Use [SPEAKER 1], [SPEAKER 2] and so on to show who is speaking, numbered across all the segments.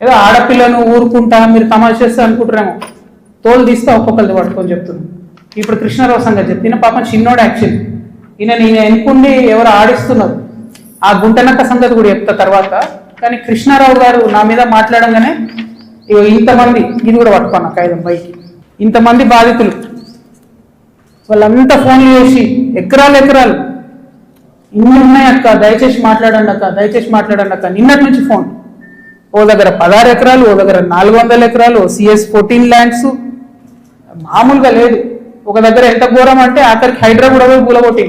[SPEAKER 1] ఏదో ఆడపిల్లను ఊరుకుంటా మీరు తమాషా చేస్తా అనుకుంటారేమో తోలు తీస్తే ఒక్కొక్కరిది పట్టుకొని చెప్తున్నాను ఇప్పుడు కృష్ణారావు సంగతి చెప్తున్న పాపం చిన్నోడు యాక్చువల్ ఈయన నేను ఎన్నుకుండి ఎవరు ఆడిస్తున్నారు. ఆ గుంటనక్క సంగతి కూడా చెప్తా తర్వాత. కానీ కృష్ణారావు గారు నా మీద మాట్లాడంగానే ఇగో ఇంతమంది ఇది కూడా పట్టుకున్నా కాగితం పైకి. ఇంతమంది బాధితులు. వాళ్ళంతా ఫోన్లు చేసి ఎకరాలు ఎకరాలు. ఇన్ని ఉన్నాయి అక్క దయచేసి మాట్లాడండి అక్క దయచేసి మాట్లాడండి అక్క. నిన్నటి నుంచి ఫోన్ ఓ దగ్గర పదహారు ఎకరాలు ఓ దగ్గర నాలుగు వందల ఎకరాలు సిఎస్ ఫోర్టీన్ ల్యాండ్స్ మామూలుగా లేదు. ఒక దగ్గర ఎంత ఘోరం అంటే ఆఖరికి హైదరాబాద్ కూడా పోయి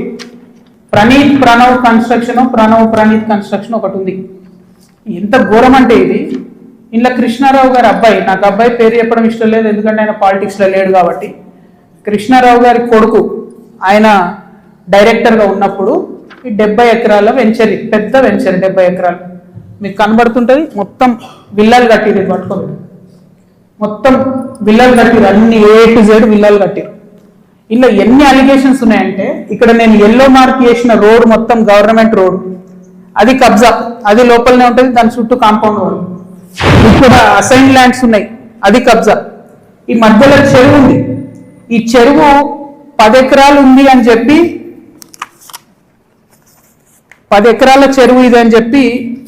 [SPEAKER 1] ప్రణీత్ ప్రణవ్ కన్స్ట్రక్షన్ ప్రణవ్ ప్రణీత్ కన్స్ట్రక్షన్ ఒకటి ఉంది. ఎంత ఘోరం అంటే ఇది. ఇంట్లో కృష్ణారావు గారి అబ్బాయి నాకు అబ్బాయి పేరు చెప్పడం ఇష్టం లేదు ఎందుకంటే ఆయన పాలిటిక్స్లో లేడు కాబట్టి. కృష్ణారావు గారి కొడుకు ఆయన డైరెక్టర్గా ఉన్నప్పుడు ఈ డెబ్బై ఎకరాల వెంచరీ పెద్ద వెంచరీ డెబ్బై ఎకరాలు. మీకు కనబడుతుంటది మొత్తం విల్లాలు కట్టిరు ఇది పట్టుకోండి మొత్తం విల్లాలు కట్టిరు అన్ని ఏ టు జెడ్ విల్లాలు కట్టిరు ఇలా ఎన్ని అలిగేషన్స్ ఉన్నాయంటే ఇక్కడ నేను ఎల్లో మార్క్ చేసిన రోడ్ మొత్తం గవర్నమెంట్ రోడ్ అది కబ్జా అది లోపలనే ఉంటుంది దాని చుట్టూ కాంపౌండ్ రోడ్ ఇక్కడ అసైన్ ల్యాండ్స్ ఉన్నాయి అది కబ్జా. ఈ మధ్యలో చెరువు ఉంది. ఈ చెరువు పది ఎకరాలు ఉంది అని చెప్పి పది ఎకరాల చెరువు ఇది అని చెప్పి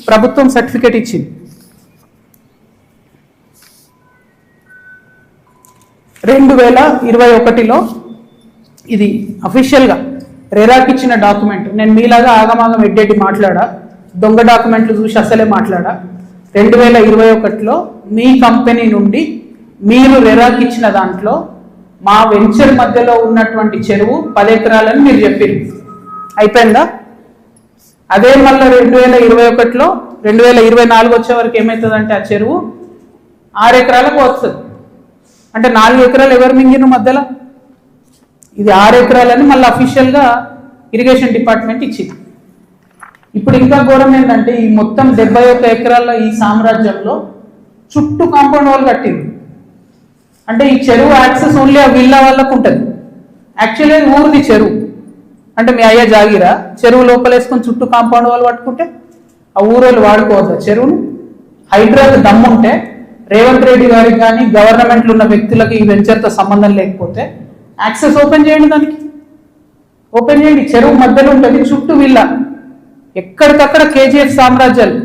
[SPEAKER 1] ప్రభుత్వం సర్టిఫికేట్ ఇచ్చింది. రెండు వేల ఇరవై ఒకటిలో ఇది అఫీషియల్గా రెరాకి ఇచ్చిన డాక్యుమెంట్. నేను మీలాగా ఆగమాగం ఎడ్డెడ్డి మాట్లాడా? దొంగ డాక్యుమెంట్లు చూసి అసలే మాట్లాడా? రెండు వేల ఇరవై ఒకటిలో మీ కంపెనీ నుండి మీరు రెరాకి ఇచ్చిన దాంట్లో మా వెంచర్ మధ్యలో ఉన్నటువంటి చెరువు పది ఎకరాలని మీరు చెప్పారు అయిపోయిందా? అదే మళ్ళీ రెండు వేల ఇరవై ఒకటిలో రెండు వేల ఇరవై నాలుగు వచ్చే వరకు ఏమవుతుందంటే ఆ చెరువు ఆరు ఎకరాలకు వస్తుంది. అంటే నాలుగు ఎకరాలు ఎవరు మింగిన మధ్యలో? ఇది ఆరు ఎకరాలని మళ్ళీ అఫీషియల్గా ఇరిగేషన్ డిపార్ట్మెంట్ ఇచ్చింది. ఇప్పుడు ఇంకా ఘోరం ఏంటంటే ఈ మొత్తం డెబ్బై ఒక్క ఎకరాల ఈ సామ్రాజ్యంలో చుట్టూ కాంపౌండ్ వాల్ కట్టింది. అంటే ఈ చెరువు యాక్సెస్ ఓన్లీ ఆ విల్లా వాళ్ళకు ఉంటుంది. యాక్చువల్లీ ఊరిది చెరువు. అంటే మీ అయ్య జాగిరా? చెరువు లోపలేసుకొని చుట్టూ కాంపౌండ్ వాళ్ళు పట్టుకుంటే ఆ ఊరోళ్ళు వాడుకోవద్దా చెరువును. హైడ్రాకి దమ్ముంటే రేవంత్ రెడ్డి గారికి కానీ గవర్నమెంట్లో ఉన్న వ్యక్తులకు ఈ వెంచర్తో సంబంధం లేకపోతే యాక్సెస్ ఓపెన్ చేయండి దానికి. ఓపెన్ చేయండి. చెరువు మధ్యలో ఉంటుంది చుట్టూ విల్లా ఎక్కడికక్కడ కేజీఎఫ్ సామ్రాజ్యాలు.